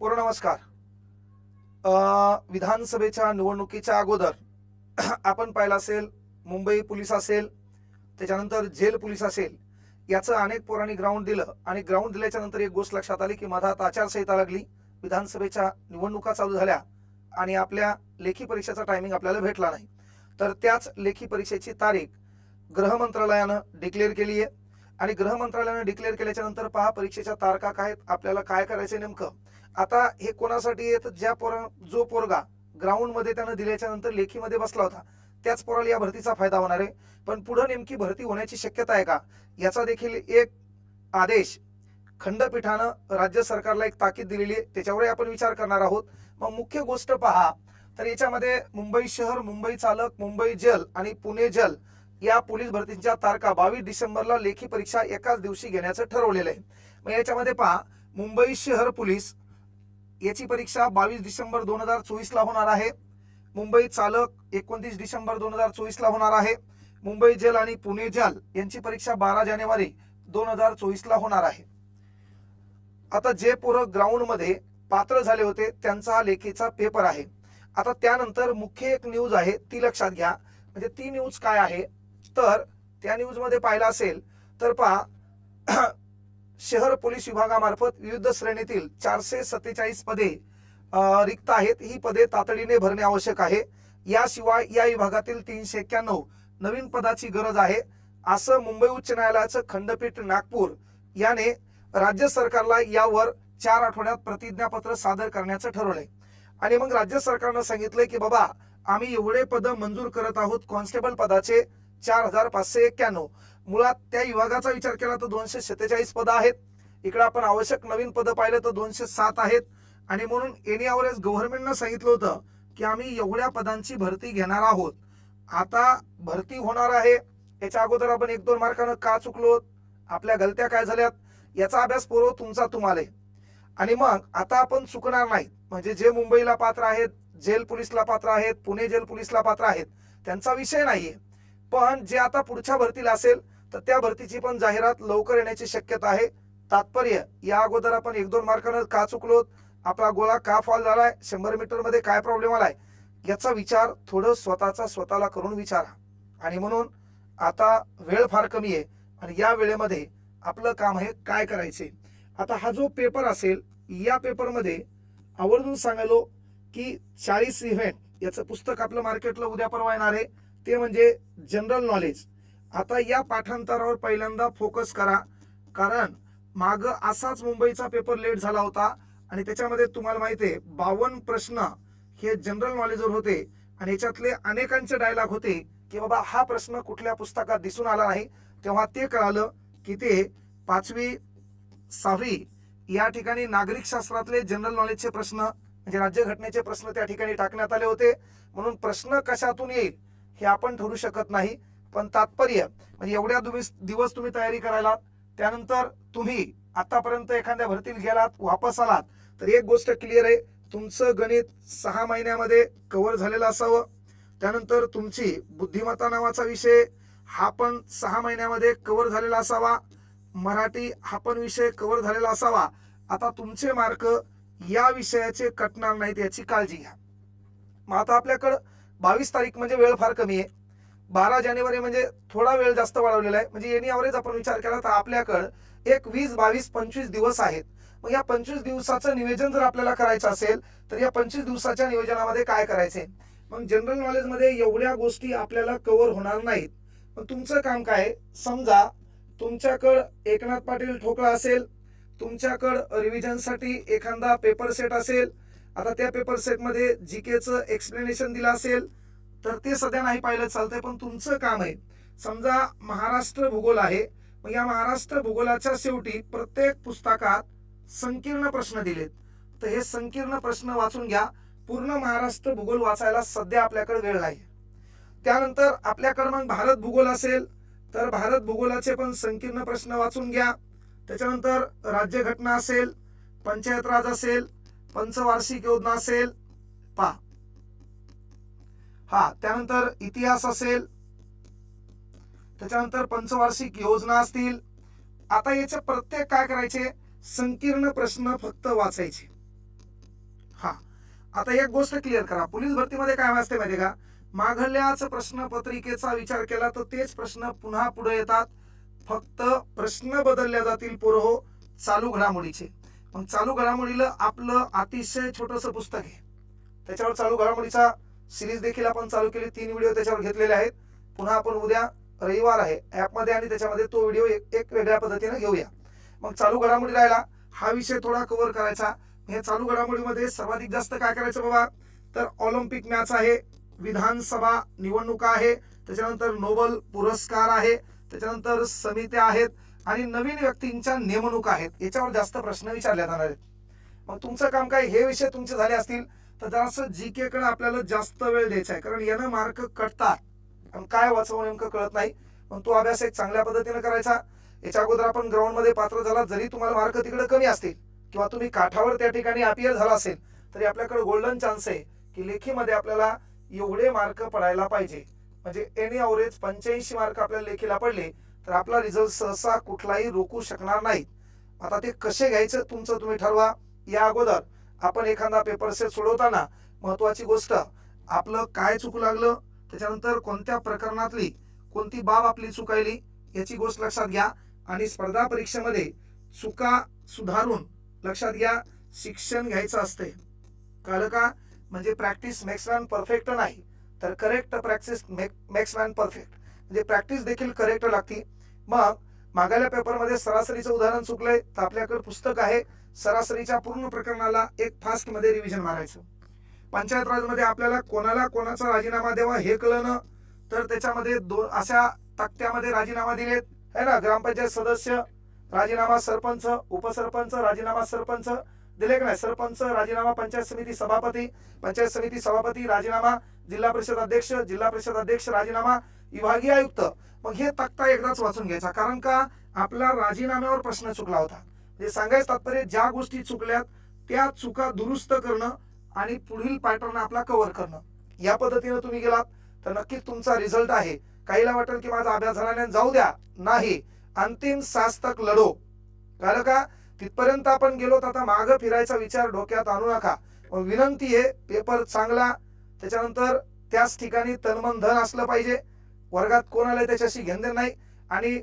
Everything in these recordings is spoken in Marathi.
पूर्ण नमस्कार विधानसभेच्या निवडणुकीच्या अगोदर आपण पाहिलं असेल मुंबई पोलीस असेल त्याच्यानंतर जेल पोलीस असेल याचं अनेक पोरांनी ग्राउंड दिलं आणि ग्राउंड दिल्याच्या नंतर एक गोष्ट लक्षात आली की मधात आचारसंहिता लागली. विधानसभेच्या निवडणुका चालू झाल्या आणि आपल्या लेखी परीक्षेचा टायमिंग आपल्याला भेटला नाही. तर त्याच लेखी परीक्षेची तारीख गृह मंत्रालयानं डिक्लेअर केली आहे आणि गृह मंत्रालयानं डिक्लेअर केल्याच्यानंतर पहा परीक्षेच्या तारखा काय आहेत, आपल्याला काय करायचं नेमकं. आता हे कोणासाठी येतं ज्या पोरा जो पोरगा ग्राउंडमध्ये त्यानं दिल्याच्या नंतर लेखीमध्ये बसला होता त्याच पोराला या भरतीचा फायदा होणार आहे. पण पुढं नेमकी भरती होण्याची शक्यता आहे का? याचा देखील एक आदेश खंडपीठानं राज्य सरकारला एक ताकीद दिलेली आहे. त्याच्यावरही आपण विचार करणार आहोत. मग मुख्य गोष्ट पहा. तर याच्यामध्ये मुंबई शहर मुंबई चालक मुंबई जल आणि पुणे जल या पोलीस भरतीच्या तारखा बावीस डिसेंबरला लेखी परीक्षा एकाच दिवशी घेण्याचं ठरवलेलं आहे. मग याच्यामध्ये पहा. मुंबई शहर पोलीस याची परीक्षा बावीस डिसेंबर दोन हजार चोवीस ला होणार आहे. मुंबई चालक एकोणतीस डिसेंबर दोन हजार चोवीस ला होणार आहे. मुंबई जल आणि पुणे जल यांची परीक्षा बारा जानेवारी दोन हजार चोवीस ला होणार आहे. आता जे पोरं ग्राउंडमध्ये पात्र झाले होते त्यांचा हा लेखीचा पेपर आहे. आता त्यानंतर मुख्य एक न्यूज आहे ती लक्षात घ्या. म्हणजे ती न्यूज काय आहे? तर त्या न्यूजमध्ये पाहिलं असेल तर पहा शहर पोलीस विभागामार्फत विविध श्रेणीतील चारशे सत्तेचाळीस पदे रिक्त आहेत. ही पदे तातडीने भरणे आवश्यक आहे. याशिवाय या विभागातील तीनशे एक्क्याण्णव नवीन पदाची गरज आहे. असं मुंबई उच्च न्यायालयाचं खंडपीठ नागपूर याने राज्य सरकारला यावर चार आठवड्यात प्रतिज्ञापत्र सादर करण्याचं ठरवलंय. आणि मग राज्य सरकारनं सांगितलंय की बाबा आम्ही एवढे पद मंजूर करत आहोत. कॉन्स्टेबल पदाचे चार हजार पाचशे एक्क्याण्णव. मुळात त्या विभागाचा विचार केला तर दोनशे सत्तेचाळीस पदं आहेत. इकडे आपण आवश्यक नवीन पदं पाहिलं तर दोनशे सात आहेत. आणि म्हणून एनी अवरेज गव्हर्नमेंटनं सांगितलं होतं की आम्ही एवढ्या पदांची भरती घेणार आहोत. आता भरती होणार आहे. याच्या अगोदर आपण एक दोन मार्कानं का चुकलो? आपल्या गलत्या काय झाल्यात? याचा अभ्यास पूर्व तुमचा तुम्हाला. आणि मग आता आपण चुकणार नाहीत. म्हणजे जे मुंबईला पात्र आहेत जेल पोलीसला पात्र आहेत पुणे जेल पोलीसला पात्र आहेत त्यांचा विषय नाहीये. पण जे आता पुढच्या भरतीला असेल तर त्या भरतीची पण जाहिरात लवकर येण्याची शक्यता आहे. तात्पर्य या अगोदर आपण एक दोन मार्कानं का चुकलो आपला गोळा का फॉल झालाय? शंभर मीटरमध्ये काय प्रॉब्लेम आलाय? याचा विचार थोडं स्वतःचा स्वतःला करून विचारा. आणि म्हणून आता वेळ फार कमी आहे आणि या वेळेमध्ये आपलं काम आहे काय करायचे? आता हा जो पेपर असेल या पेपरमध्ये आवर्जून सांगायलो की चाळीस इव्हेंट याचं पुस्तक आपलं मार्केटला उद्या परवा येणार आहे. ते म्हणजे जनरल नॉलेज आता या पाठांतरावर पहिल्यांदा फोकस करा. कारण माग असाच मुंबईचा पेपर लेट झाला होता आणि त्याच्यामध्ये तुम्हाला माहिती आहे बावन्न प्रश्न हे जनरल नॉलेजवर होते आणि याच्यातले अनेकांचे डायलॉग होते की बाबा हा प्रश्न कुठल्या पुस्तकात दिसून आला नाही. तेव्हा ते कळालं की ते पाचवी सहावी या ठिकाणी नागरिक शास्त्रातले जनरल नॉलेजचे प्रश्न म्हणजे राज्यघटनेचे प्रश्न त्या ठिकाणी टाकण्यात आले होते. म्हणून प्रश्न कशातून येईल हे आपण ठरू शकत नाही. पण तात्पर्य म्हणजे एवढ्या तुम्ही दिवस तुम्ही तयारी करायला त्यानंतर तुम्ही आतापर्यंत एखाद्या भरतीत गेलात वापस आलात तर एक गोष्ट क्लिअर आहे तुमचं गणित सहा महिन्यामध्ये कव्हर झालेलं असावं. त्यानंतर तुमची बुद्धिमत्ता नावाचा विषय हा पण सहा महिन्यामध्ये कव्हर झालेला असावा. मराठी हा पण विषय कव्हर झालेला असावा. आता तुमचे मार्क या विषयाचे कटणार नाहीत याची काळजी घ्या. मग आता आपल्याकडं बावीस तारीख म्हणजे वेळ फार कमी आहे. बारा जानेवारी म्हणजे थोडा वेळ जास्त वाढवलेला आहे. म्हणजे एनी अवरेज आपण विचार केला तर आपल्याकडं एक वीस बावीस पंचवीस दिवस आहेत. मग या पंचवीस दिवसाचं नियोजन जर आपल्याला करायचं असेल तर या पंचवीस दिवसाच्या नियोजनामध्ये काय करायचे मग जनरल नॉलेजमध्ये एवढ्या गोष्टी आपल्याला कव्हर होणार नाहीत. मग तुमचं काम काय आहे? समजा तुमच्याकडं एकनाथ पाटील ठोकळा असेल तुमच्याकडं रिव्हिजनसाठी एखादा पेपर सेट असेल आता त्या पेपर सेटमध्ये जी केचं एक्सप्लेनेशन दिलं असेल तर ते सध्या नाही पाहिलं चालतंय पण तुमचं काम आहे. समजा महाराष्ट्र भूगोल आहे मग या महाराष्ट्र भूगोलाच्या शेवटी प्रत्येक पुस्तकात संकीर्ण प्रश्न दिलेत. तर हे संकीर्ण प्रश्न वाचून घ्या. पूर्ण महाराष्ट्र भूगोल वाचायला सध्या आपल्याकडे वेळ नाही. त्यानंतर आपल्याकडे मग भारत भूगोल असेल तर भारत भूगोलाचे पण संकीर्ण प्रश्न वाचून घ्या. त्याच्यानंतर राज्यघटना असेल पंचायत राज असेल पंचवार्षिक योजना असेल पा हा त्यानंतर इतिहास असेल त्याच्यानंतर पंचवार्षिक योजना असतील. आता याचे प्रत्येक काय करायचे? संकीर्ण प्रश्न फक्त वाचायचे. हा आता एक गोष्ट क्लिअर करा. पोलीस भरतीमध्ये काय असते माहिती का? मागल्याच प्रश्नपत्रिकेचा विचार केला तर तेच प्रश्न पुन्हा पुढे येतात. फक्त प्रश्न बदलल्या जातील पोरहो चालू घडामोडीचे. मग चालू घडामोडीला आपलं अतिशय छोटस पुस्तक आहे. त्याच्यावर चालू घडामोडीचा सिरीज देखील आपण चालू केली. तीन व्हिडिओ त्याच्यावर घेतलेले आहेत. पुन्हा आपण उद्या रविवार आहे. ॲपमध्ये आणि त्याच्यामध्ये तो व्हिडिओ एक एक वेगळ्या पद्धतीने घेऊया. मग चालू घडामोडी राहिला. हा विषय थोडा कव्हर करायचा. हे चालू घडामोडीमध्ये सर्वाधिक जास्त काय करायचं बाबा? तर ऑलिम्पिक मॅच आहे. विधानसभा निवडणुका आहे. त्याच्यानंतर नोबल पुरस्कार आहे. त्याच्यानंतर समित्या आहेत. आणि नवीन व्यक्तींच्या नेमणुका आहेत. याच्यावर जास्त प्रश्न विचारले जाणार आहेत. मग तुमचं काम काय हे विषय तुमचे झाले असतील. तर जरासं जी के कडे आपल्याला जास्त वेळ द्यायचा आहे. कारण यानं मार्क कटतात. आणि काय वाचवं नेमकं कळत नाही. मग तो अभ्यास एक चांगल्या पद्धतीने करायचा. याच्या अगोदर आपण ग्राउंडमध्ये पात्र झाला. जरी तुम्हाला मार्क तिकडे कमी असतील किंवा तुम्ही काठावर त्या ठिकाणी अपियर झाला असेल तरी आपल्याकडे गोल्डन चान्स आहे की लेखीमध्ये आपल्याला एवढे मार्क पडायला पाहिजे. म्हणजे एनी अवरेज पंच्याऐंशी मार्क आपल्याला लेखीला पडले तर आपला रिझल्ट सहसा कुठलाही रोखू शकणार नाही आता ते कसे घ्यायचं तुमचं तुम्ही ठरवा. या अगोदर आपण एखादा पेपर सेट सोडवताना महत्वाची गोष्ट आपलं काय चुकू लागलं त्याच्यानंतर कोणत्या प्रकरणातली कोणती बाब आपली चुकायली याची गोष्ट लक्षात घ्या आणि स्पर्धा परीक्षेमध्ये चुका सुधारून लक्षात घ्या शिक्षण घ्यायचं असते कळलं का? म्हणजे प्रॅक्टिस मेक्स मॅन परफेक्ट नाही तर correct practice makes man perfect म्हणजे प्रॅक्टिस देखील करेक्ट लागती. मग मागायला पेपरमध्ये सरासरीचं उदाहरण चुकलंय तर आपल्याकडे पुस्तक आहे सरासरीच्या पूर्ण प्रकरणाला एक फास्टमध्ये रिव्हिजन मारायचं. पंचायत राजमध्ये आपल्याला कोणाला कोणाचा राजीनामा द्यावा हे कळलं तर त्याच्यामध्ये दोन अशा तक्त्यामध्ये राजीनामा दिलेत. है ना? ग्रामपंचायत सदस्य राजीनामा सरपंच उपसरपंच राजीनामा सरपंच दिले का नाही? सरपंच राजीनामा पंचायत समिती सभापती पंचायत समिती सभापती राजीनामा जिल्हा परिषद अध्यक्ष जिल्हा परिषद अध्यक्ष राजीनामा विभागीय आयुक्त. मग हे तक्ता एकदाच वाचून घ्यायचा. कारण का? आपला राजीनाम्यावर प्रश्न चुकला होता. म्हणजे सांगायचं तात्पर्य ज्या गोष्टी चुकल्यात त्या चुका दुरुस्त करणं आणि पुढील पॅटर्न आपला कव्हर करणं. या पद्धतीने तुम्ही गेलात तर नक्कीच तुमचा रिझल्ट आहे. काहीला वाटेल की माझा अभ्यास झाला नाही जाऊ द्या. नाही. अंतिम सास तक लढो. कारण का? तिथपर्यंत आपण गेलो तर आता माग फिरायचा विचार डोक्यात आणू नका. विनंती आहे पेपर चांगला त्याच्यानंतर त्याच ठिकाणी तनमन धन असलं पाहिजे. वर्गात कोणालाही त्याच्याशी घेणं नाही. आणि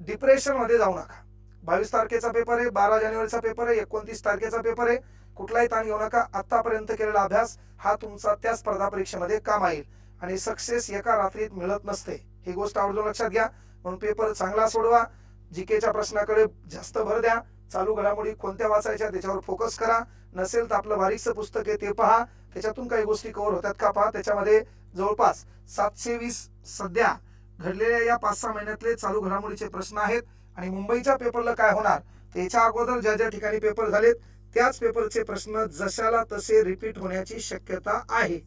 डिप्रेशनमध्ये जाऊ नका. बावीस तारखेचा पेपर आहे बारा जानेवारीचा पेपर आहे एकोणतीस तारखेचा पेपर आहे. कुठलाही ताण घेऊ नका आतापर्यंत केलेला अभ्यास हा तुमचा त्या स्पर्धा परीक्षेमध्ये काम येईल आणि सक्सेस एका रात्रीत मिळत नसते. ही गोष्ट आवर्जून लक्षात घ्या. म्हणून पेपर चांगला सोडवा. जीकेच्या प्रश्नाकडे जास्त भर द्या. चालू घडामोडी कोणत्या वाचायच्या त्याच्यावर फोकस करा. नसेल तर आपलं बारीकचं पुस्तक आहे ते पहा. त्याच्यातून काही गोष्टी कव्हर होतात का पहा. त्याच्यामध्ये जवळपास सातशे वीस सध्या घडलेल्या या पाच सहा महिन्यातले चालू घडामोडीचे प्रश्न आहेत. आणि मुंबईच्या पेपरला काय होणार? त्याच्या अगोदर ज्या ज्या ठिकाणी पेपर झालेत त्याच पेपरचे प्रश्न जशाला तसे रिपीट होण्याची शक्यता आहे.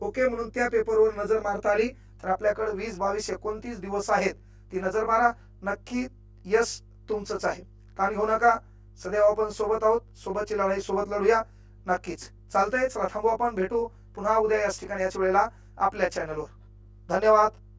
ओके म्हणून त्या पेपरवर नजर मारता आली. तर आपल्याकडे वीस बावीस एकोणतीस दिवस आहेत. ती नजर मारा. नक्की यश तुमचंच आहे. ताण घेऊ नका. सदैव आपण सोबत आहोत. सोबतची लढाई सोबत लढूया. नक्कीच. चालतंय. चला थांबू आपण. भेटू पुन्हा उद्या याच ठिकाणी याच वेळेला आपल्या चॅनलवर धन्यवाद.